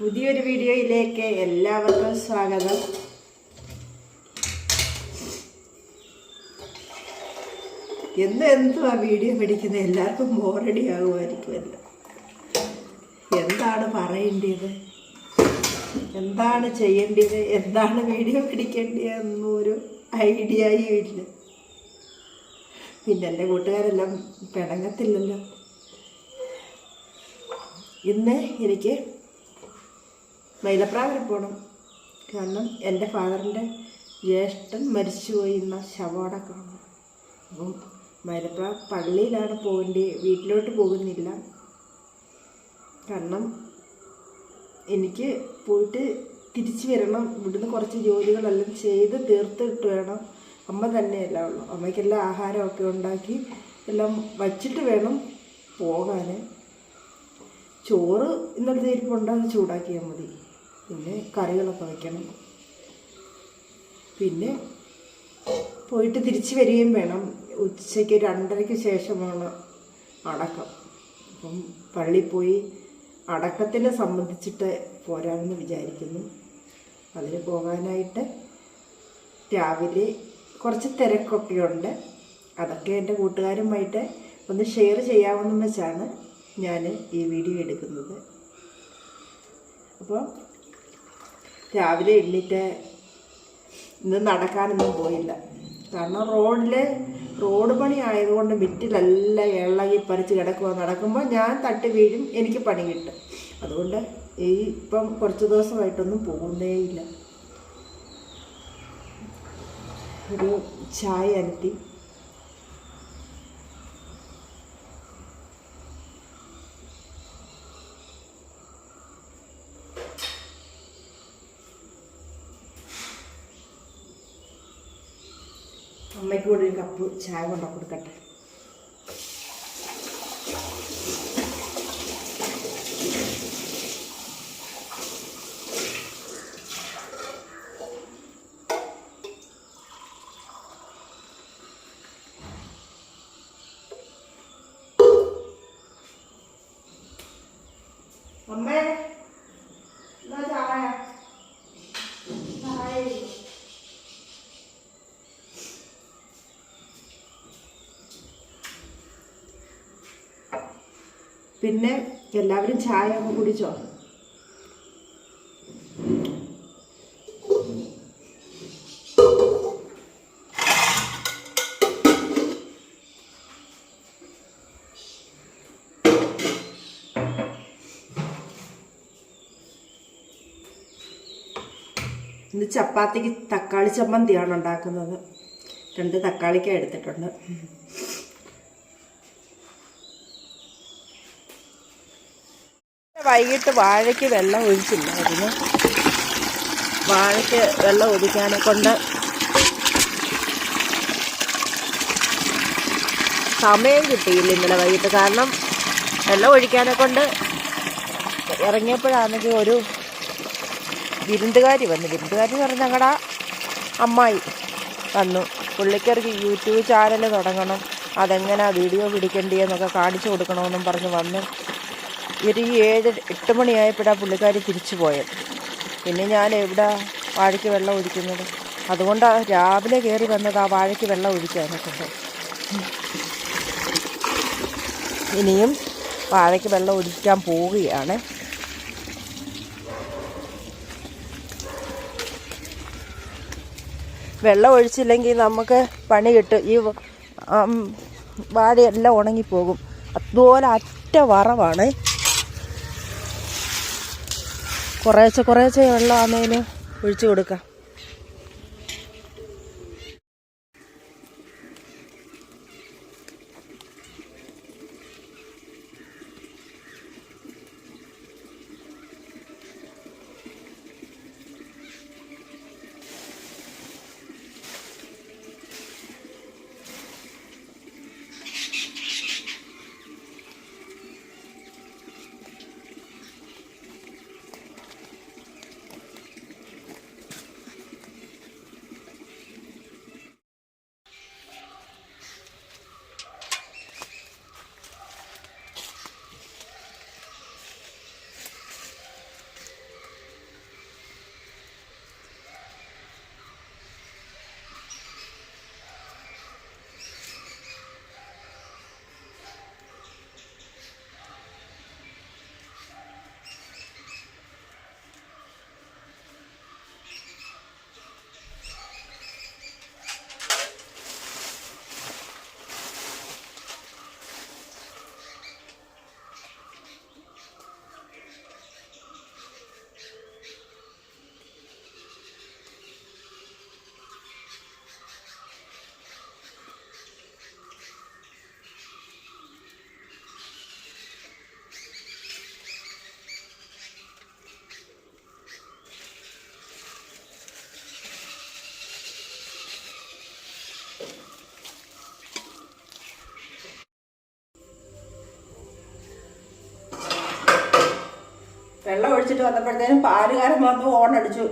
പുതിയൊരു വീഡിയോയിലേക്ക് എല്ലാവർക്കും സ്വാഗതം. എന്ന് ആ വീഡിയോ പഠിക്കുന്ന എല്ലാവർക്കും ബോറടി ആകുമായിരിക്കുമല്ലോ എന്താണ് പറയേണ്ടത്? എന്താണ് ചെയ്യേണ്ടത്? എന്താണ് വീഡിയോ പിടിക്കേണ്ടത് എന്നൊരു ഐഡിയയും ഇല്ല. പിന്നെ എന്റെ കൂട്ടുകാരെല്ലാം പിണങ്ങത്തില്ലല്ലോ. ഇന്ന് എനിക്ക് മൈലപ്രാവിൽ പോകണം കാരണം എന്റെ ഫാദറിന്റെ ജ്യേഷ്ഠൻ മരിച്ചുപോയി എന്ന ശവോടെ കാണും. അപ്പം മൈലപ്രാവ് പള്ളിയിലാണ് പോകേണ്ടി വീട്ടിലോട്ട് പോകുന്നില്ല. കാരണം എനിക്ക് പോയിട്ട് തിരിച്ചു വരണം. ഇവിടുന്ന് കുറച്ച് ജോലികളെല്ലാം ചെയ്ത് തീർത്തിട്ട് വേണം. അമ്മ തന്നെയല്ല ഉള്ളു. അമ്മയ്ക്കെല്ലാം ആഹാരമൊക്കെ ഉണ്ടാക്കി എല്ലാം വച്ചിട്ട് വേണം പോകാൻ. ചോറ് ഇന്നലത്തെ ഇരിപ്പുണ്ട് ചൂടാക്കിയാൽ മതി. പിന്നെ കറികളൊക്കെ വയ്ക്കണം പിന്നെ പോയിട്ട് തിരിച്ചു വരികയും വേണം. ഉച്ചയ്ക്ക് രണ്ടരയ്ക്ക് ശേഷമാണ് അടക്കം. അപ്പം പള്ളി പോയി അടക്കത്തിനെ സംബന്ധിച്ചിട്ട് പോരാമെന്ന് വിചാരിക്കുന്നു. അതിന് പോകാനായിട്ട് രാവിലെ കുറച്ച് തിരക്കൊക്കെ ഉണ്ട്. അതൊക്കെ എന്റെ കൂട്ടുകാരുമായിട്ട് ഒന്ന് ഷെയർ ചെയ്യാമെന്ന് വെച്ചാണ് ഞാൻ ഈ വീഡിയോ എടുക്കുന്നത്. അപ്പോൾ രാവിലെ എണ്ണിട്ട് ഇന്ന് നടക്കാനൊന്നും പോയില്ല. കാരണം റോഡിൽ റോഡ് പണി ആയതുകൊണ്ട് മിറ്റിലെല്ലാം ഇളകി പറിച്ച് കിടക്കുക നടക്കുമ്പോൾ ഞാൻ തട്ടി വീഴും എനിക്ക് പണി കിട്ടും. അതുകൊണ്ട് ഈ ഇപ്പം കുറച്ച് ദിവസമായിട്ടൊന്നും പോകുന്നേയില്ല ഒരു ചായ അനത്തി. അമ്മയ്ക്ക് കൂടി ഒരു കപ്പ് ചായ കൊണ്ടു കൊടുക്കട്ടെ അമ്മേ എന്നാ ചായ ചായ പിന്നെ എല്ലാവരും ചായ ഒക്കെ കുടിച്ചോ? ഇന്ന് ചപ്പാത്തിക്ക് തക്കാളി ചമ്മന്തിയാണ് ഉണ്ടാക്കുന്നത്. രണ്ട് തക്കാളിക്ക എടുത്തിട്ടുണ്ട്. വൈകിട്ട് വാഴയ്ക്ക് വെള്ളം ഒഴിച്ചില്ലായിരുന്നു വാഴയ്ക്ക് വെള്ളം ഒഴിക്കാനെ കൊണ്ട് സമയം കിട്ടിയില്ല ഇന്നലെ വൈകിട്ട്. കാരണം വെള്ളം ഒഴിക്കാനെ കൊണ്ട് ഇറങ്ങിയപ്പോഴാണെങ്കിൽ ഒരു വിരുന്നുകാരി വന്നു. വിരുന്നുകാരി എന്ന് പറഞ്ഞാൽ ഞങ്ങളുടെ അമ്മായി വന്നു. പുള്ളിക്കാർക്ക് യൂട്യൂബ് ചാനൽ തുടങ്ങണം. അതെങ്ങനെ വീഡിയോ പിടിക്കേണ്ടിയെന്നൊക്കെ കാണിച്ചു കൊടുക്കണമെന്നും പറഞ്ഞ് വന്ന്. ഒരു ഏഴ് എട്ട് മണിയായപ്പോഴാണ് പുള്ളിക്കാരി തിരിച്ചു പോയത്. പിന്നെ ഞാൻ എവിടെ വാഴയ്ക്ക് വെള്ളം ഒഴിക്കുന്നത്? അതുകൊണ്ടാണ് രാവിലെ കയറി വന്നത് ആ വാഴയ്ക്ക് വെള്ളം ഒഴിക്കാനൊക്കെ ഇനിയും വാഴയ്ക്ക് വെള്ളം ഒഴിക്കാൻ പോവുകയാണ്. വെള്ളം ഒഴിച്ചില്ലെങ്കിൽ നമുക്ക് പണി കിട്ടും. ഈ വാഴയെല്ലാം ഉണങ്ങിപ്പോകും. അതുപോലെ അറ്റ വറവാണ്. കുറേശ്ശെ കുറേശ്ശെ വെള്ളം വെള്ളമാണേന് ഒഴിച്ചു കൊടുക്കാം. മേടിച്ചിട്ട് വന്നപ്പോഴത്തേനും പാലുകാരൻ വന്ന് ഓൺ അടിച്ചു.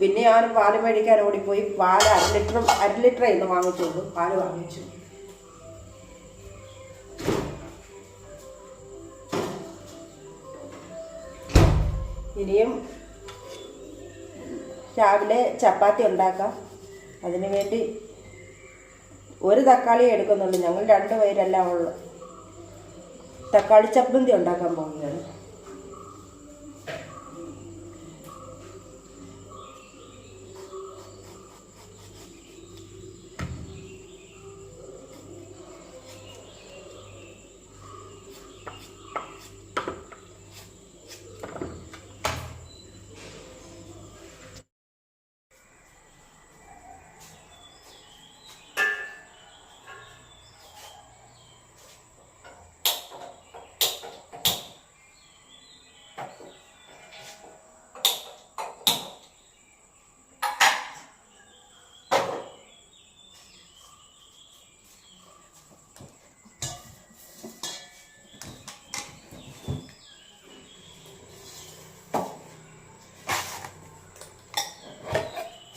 പിന്നെ ഞാൻ പാൽ മേടിക്കാൻ ഓടിപ്പോയി. പാൽ അര ലിറ്ററും അര ലിറ്റർ ഇന്ന് വാങ്ങിച്ചുള്ളൂ പാൽ വാങ്ങിച്ചു. ഇനിയും രാവിലെ ചപ്പാത്തി ഉണ്ടാക്കാം. അതിനു വേണ്ടി ഒരു തക്കാളി എടുക്കുന്നുള്ളൂ. ഞങ്ങൾ രണ്ട് പേരെല്ലാം ഉള്ളു. തക്കാളി ചപ്പന്തി ഉണ്ടാക്കാൻ പോവുകയാണ്.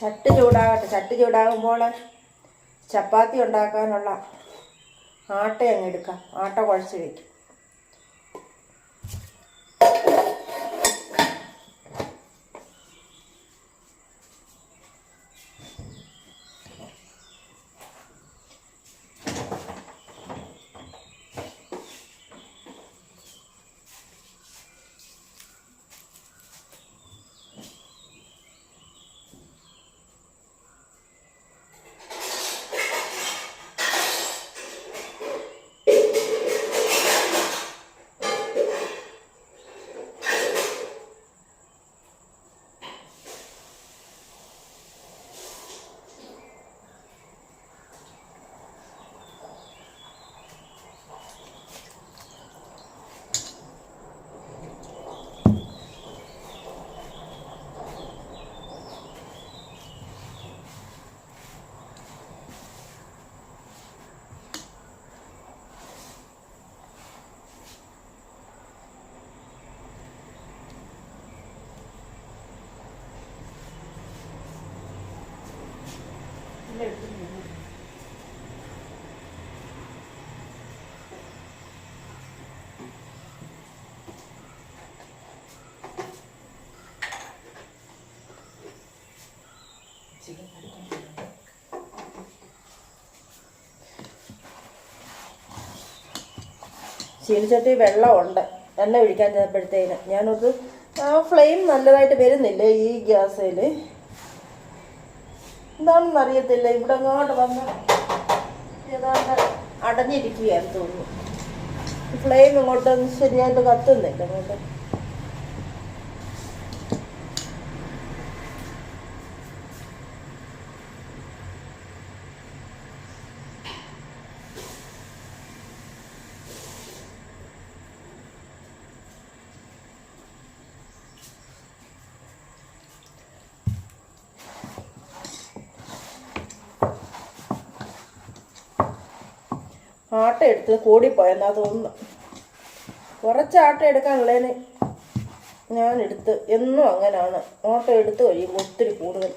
ചട്ടി ചൂടാകട്ടെ. ചട്ട് ചൂടാകുമ്പോൾ ചപ്പാത്തി ഉണ്ടാക്കാനുള്ള ആട്ട അങ്ങ് എടുക്കാം. ആട്ട കുഴച്ച് വയ്ക്കും ചീനിച്ചട്ടി വെള്ളമുണ്ട്. എണ്ണ ഒഴിക്കാൻ ചെന്നപ്പോഴത്തേന് ഞാനത് ഫ്ലെയിം നല്ലതായിട്ട് വരുന്നില്ല ഈ ഗ്യാസിൽ എന്താണെന്ന് അറിയത്തില്ല. ഇവിടെ അങ്ങോട്ട് വന്ന് ഏതാണ്ട് അടഞ്ഞിരിക്കുകയാണെന്ന് തോന്നുന്നു. ഫ്ലെയിം ഇങ്ങോട്ട് ശരിയായിട്ട് കത്തുന്നില്ല. അങ്ങോട്ട് ആട്ട എടുത്ത് കൂടിപ്പോയെന്നാ തോന്നുന്നു. കുറച്ച് ആട്ട എടുക്കാനുള്ളതിന് ഞാൻ എടുത്ത്. എന്നും അങ്ങനെയാണ് ഓട്ട എടുത്ത് കഴിയുമ്പോൾ ഒത്തിരി കൂടുതൽ.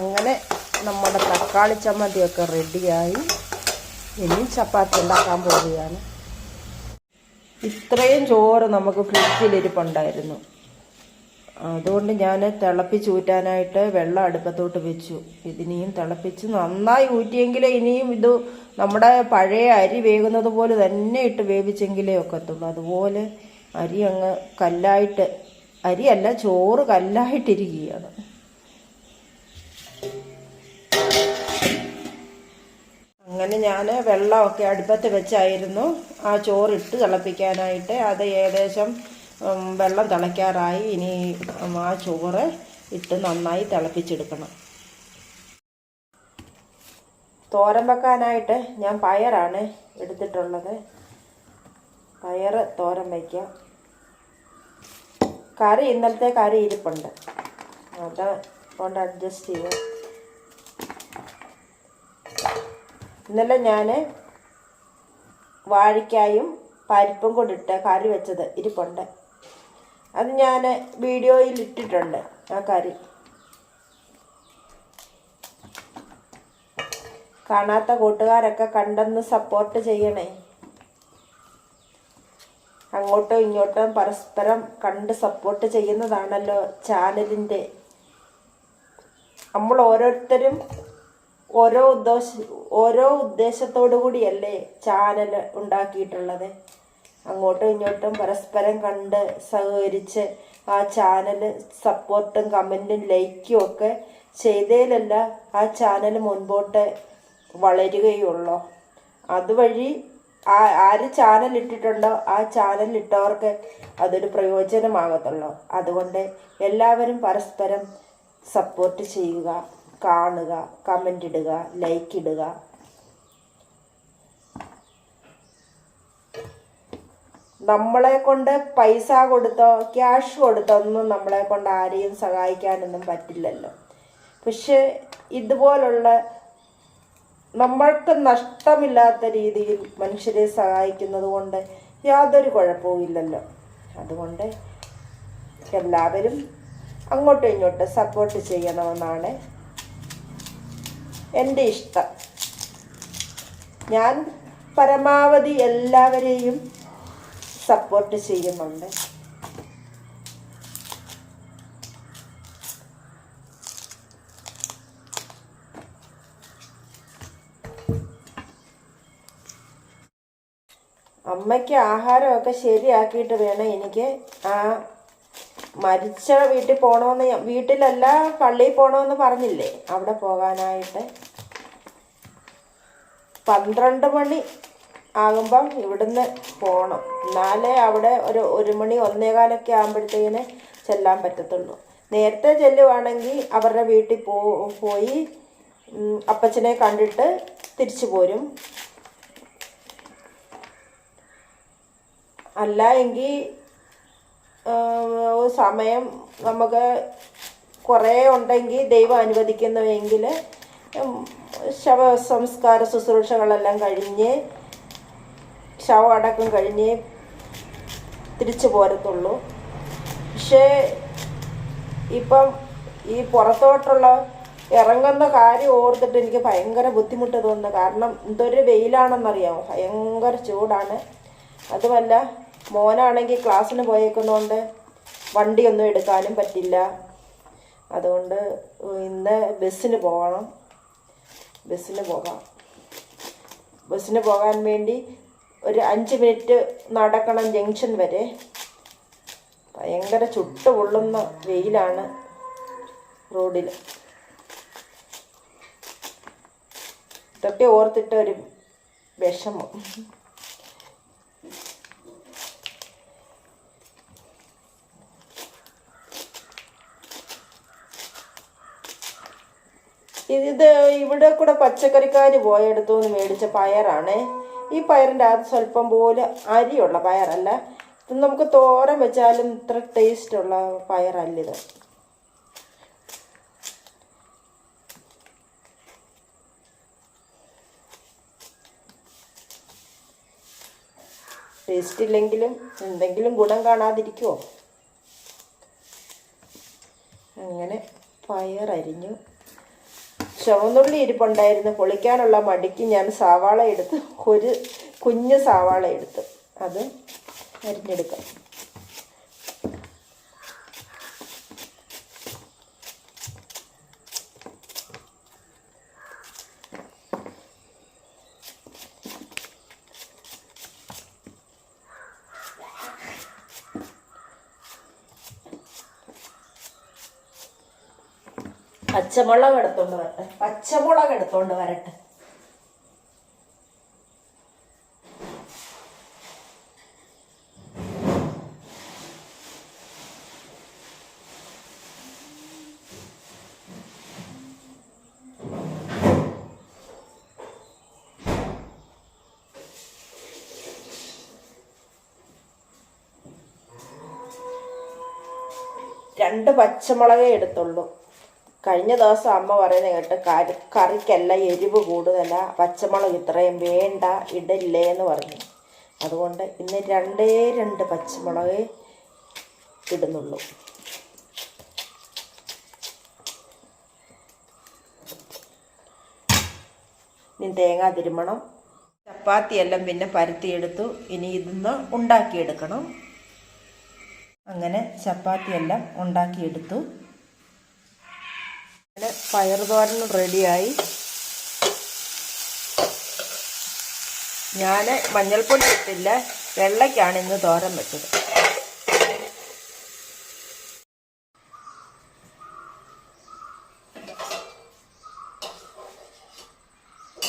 അങ്ങനെ നമ്മുടെ തക്കാളി ചമ്മന്തിയൊക്കെ റെഡിയായി ഇനി ചപ്പാത്തി ഉണ്ടാക്കാൻ പോവുകയാണ്. ഇത്രയും ചോറ് നമുക്ക് ഫ്രിഡ്ജിലിരിപ്പുണ്ടായിരുന്നു. അതുകൊണ്ട് ഞാൻ തിളപ്പിച്ച് ഊറ്റാനായിട്ട് വെള്ളം അടുപ്പത്തോട്ട് വെച്ചു. ഇതിനെയും തിളപ്പിച്ച് നന്നായി ഊറ്റിയെങ്കിലേ ഇനിയും ഇത് നമ്മുടെ പഴയ അരി വേകുന്നത് പോലെ തന്നെ ഇട്ട് വേവിച്ചെങ്കിലേ ഒക്കത്തുള്ളൂ. അതുപോലെ അരി അങ്ങ് കല്ലായിട്ട് അരിയല്ല ചോറ് കല്ലായിട്ടിരിക്കുകയാണ്. ഞാൻ വെള്ളമൊക്കെ അടുപ്പത്ത് വെച്ചായിരുന്നു. ആ ചോറിട്ട് തിളപ്പിക്കാനായിട്ട് അത് ഏകദേശം വെള്ളം തിളയ്ക്കാറായി. ഇനി ആ ചോറ് ഇട്ട് നന്നായി തിളപ്പിച്ചെടുക്കണം. തോരൻ വെക്കാനായിട്ട് ഞാൻ പയറാണ് എടുത്തിട്ടുള്ളത്. പയർ തോരൻ വയ്ക്കാം കറി ഇന്നലത്തെ കറി ഇരിപ്പുണ്ട്. അത് കൊണ്ട് അഡ്ജസ്റ്റ് ചെയ്യാം. ഇന്നലെ ഞാൻ വാഴയ്ക്കായും പരിപ്പും കൊണ്ടിട്ട് കറി വെച്ചത് ഇരിപ്പുണ്ട്. അത് ഞാൻ വീഡിയോയിൽ ഇട്ടിട്ടുണ്ട് ആ കറി. കാണാത്ത കൂട്ടുകാരൊക്കെ കണ്ടെന്ന് സപ്പോർട്ട് ചെയ്യണേ. അങ്ങോട്ടും ഇങ്ങോട്ടും പരസ്പരം കണ്ട് സപ്പോർട്ട് ചെയ്യുന്നതാണല്ലോ ചാനലിന്റെ നമ്മൾ ഓരോരുത്തരും ഓരോ ഉദ്ദേശ ഓരോ ഉദ്ദേശത്തോടു കൂടിയല്ലേ ചാനൽ ഉണ്ടാക്കിയിട്ടുള്ളത്. അങ്ങോട്ടും ഇങ്ങോട്ടും പരസ്പരം കണ്ട് സഹകരിച്ച് ആ ചാനൽ സപ്പോർട്ടും കമന്റും ലൈക്കും ഒക്കെ ചെയ്തതിലല്ല ആ ചാനൽ മുൻപോട്ട് വളരുകയുള്ളൂ. അതുവഴി ആ ആര് ചാനൽ ഇട്ടിട്ടുണ്ടോ ആ ചാനൽ ഇട്ടവർക്ക് അതൊരു പ്രയോജനമാകത്തുള്ളൂ. അതുകൊണ്ട് എല്ലാവരും പരസ്പരം സപ്പോർട്ട് ചെയ്യുക. കാണുക കമന്റ് ഇടുക ലൈക്ക് ഇടുക. നമ്മളെ കൊണ്ട് പൈസ കൊടുത്തോ ക്യാഷ് കൊടുത്തോ ഒന്നും നമ്മളെ കൊണ്ട് ആരെയും സഹായിക്കാനൊന്നും പറ്റില്ലല്ലോ. പക്ഷെ ഇതുപോലുള്ള നമ്മൾക്ക് നഷ്ടമില്ലാത്ത രീതിയിൽ മനുഷ്യരെ സഹായിക്കുന്നത് കൊണ്ട് യാതൊരു കുഴപ്പവുമില്ലല്ലോ അതുകൊണ്ട് എല്ലാവരും അങ്ങോട്ടും ഇങ്ങോട്ടും സപ്പോർട്ട് ചെയ്യണമെന്നാണ് എന്റെ ഇഷ്ടം. ഞാൻ പരമാവധി എല്ലാവരെയും സപ്പോർട്ട് ചെയ്യുന്നുണ്ട്. അമ്മയ്ക്ക് ആഹാരമൊക്കെ ശരിയാക്കിയിട്ട് വേണം എനിക്ക് ആ മരിച്ച വീട്ടിൽ പോകണമെന്ന് വീട്ടിലല്ല പള്ളിയിൽ പോകണമെന്ന് പറഞ്ഞില്ലേ? അവിടെ പോകാനായിട്ട്. പന്ത്രണ്ട് മണി ആകുമ്പം ഇവിടുന്ന് പോകണം എന്നാലേ അവിടെ ഒരു ഒരു മണി ഒന്നേകാലൊക്കെ ആകുമ്പോഴത്തേന് ചെല്ലാൻ പറ്റത്തുള്ളൂ. നേരത്തെ ചെല്ലുവാണെങ്കിൽ അവരുടെ വീട്ടിൽ പോ പോയി അപ്പച്ചനെ കണ്ടിട്ട് തിരിച്ചു പോരും. അല്ല എങ്കിൽ സമയം നമുക്ക് കുറേ ഉണ്ടെങ്കിൽ ദൈവം അനുവദിക്കുന്നുവെങ്കിൽ ഉം, ശവ സംസ്കാര ശുശ്രൂഷകളെല്ലാം കഴിഞ്ഞ് ശവമടക്കം കഴിഞ്ഞ് തിരിച്ചു പോരത്തുള്ളൂ. പക്ഷേ ഇപ്പം ഈ പുറത്തോട്ടുള്ള ഇറങ്ങുന്ന കാര്യം ഓർത്തിട്ട് എനിക്ക് ഭയങ്കര ബുദ്ധിമുട്ട് തോന്നുന്നു. കാരണം എന്തൊരു വെയിലാണെന്നറിയാമോ? ഭയങ്കര ചൂടാണ്. അതുമല്ല മോനാണെങ്കിൽ ക്ലാസ്സിന് പോയേക്കുന്നതുകൊണ്ട് വണ്ടിയൊന്നും എടുക്കാനും പറ്റില്ല. അതുകൊണ്ട് ഇന്ന് ബസ്സിന് പോകണം. ബസ്സിന് പോകാം. ബസ്സിന് പോകാൻ വേണ്ടി ഒരു അഞ്ച് മിനിറ്റ് നടക്കണം ജംഗ്ഷൻ വരെ. ഭയങ്കര ചുട്ട് പൊള്ളുന്ന വെയിലാണ് റോഡിൽ ഇതൊക്കെ ഓർത്തിട്ട് ഒരു വിഷമം. ഇത് ഇവിടെ കൂടെ പച്ചക്കറിക്കാർ പോയെടുത്തു നിന്ന് മേടിച്ച പയറാണ്. ഈ പയറിന്റെ അകത്ത് സ്വല്പം പോലെ അരിയുള്ള പയറല്ല. ഇത് നമുക്ക് തോരൻ വെച്ചാലും ഇത്ര ടേസ്റ്റുള്ള പയറല്ലിത് ടേസ്റ്റ് ഇല്ലെങ്കിലും എന്തെങ്കിലും ഗുണം കാണാതിരിക്കുമോ അങ്ങനെ പയറരിഞ്ഞു. ചുവന്നുള്ളി ഇരിപ്പുണ്ടായിരുന്നു. പൊളിക്കാനുള്ള മടിക്ക് ഞാൻ സവാള എടുത്ത് ഒരു കുഞ്ഞ് സവാള എടുത്ത് അത് അരിഞ്ഞെടുക്കാം. പച്ചമുളക് എടുത്തോണ്ട് വരട്ടെ പച്ചമുളക് എടുത്തോണ്ട് വരട്ടെ. രണ്ട് പച്ചമുളകേ എടുത്തുള്ളൂ. കഴിഞ്ഞ ദിവസം അമ്മ പറയുന്നത് കേട്ട് കറി കറിക്കല്ല എരിവ് കൂടുതല പച്ചമുളക് ഇത്രയും വേണ്ട ഇടില്ലേ എന്ന് പറഞ്ഞു. അതുകൊണ്ട് ഇന്ന് രണ്ടേ രണ്ട് പച്ചമുളക് ഇടുന്നുള്ളൂ. ഇനി തേങ്ങ തിരുമണം ചപ്പാത്തിയെല്ലാം പിന്നെ പരത്തിയെടുത്തു. ഇനി ഇതൊന്ന് ഉണ്ടാക്കിയെടുക്കണം. അങ്ങനെ ചപ്പാത്തിയെല്ലാം ഉണ്ടാക്കിയെടുത്തു. അങ്ങനെ തോരൻ റെഡിയായി. ഞാൻ മഞ്ഞൾപ്പൊടി ഇട്ടില്ല. വെള്ളയ്ക്കാണ് ഇന്ന് തോരൻ വെച്ചത്.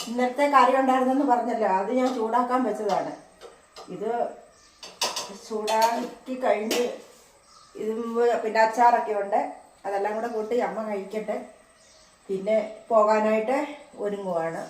ഇന്നത്തെ കറി ഉണ്ടായിരുന്നെന്ന് പറഞ്ഞല്ലോ. അത് ഞാൻ ചൂടാക്കാൻ വെച്ചതാണ്. ഇത് ചൂടാക്കി കഴിഞ്ഞ് ഇത് പിന്നെ അച്ചാറൊക്കെ ഉണ്ട്. അതെല്ലാം കൂടെ കൂട്ടി അമ്മ കഴിക്കട്ടെ. പിന്നെ പോകാനായിട്ട് ഒരുങ്ങുവാണ്.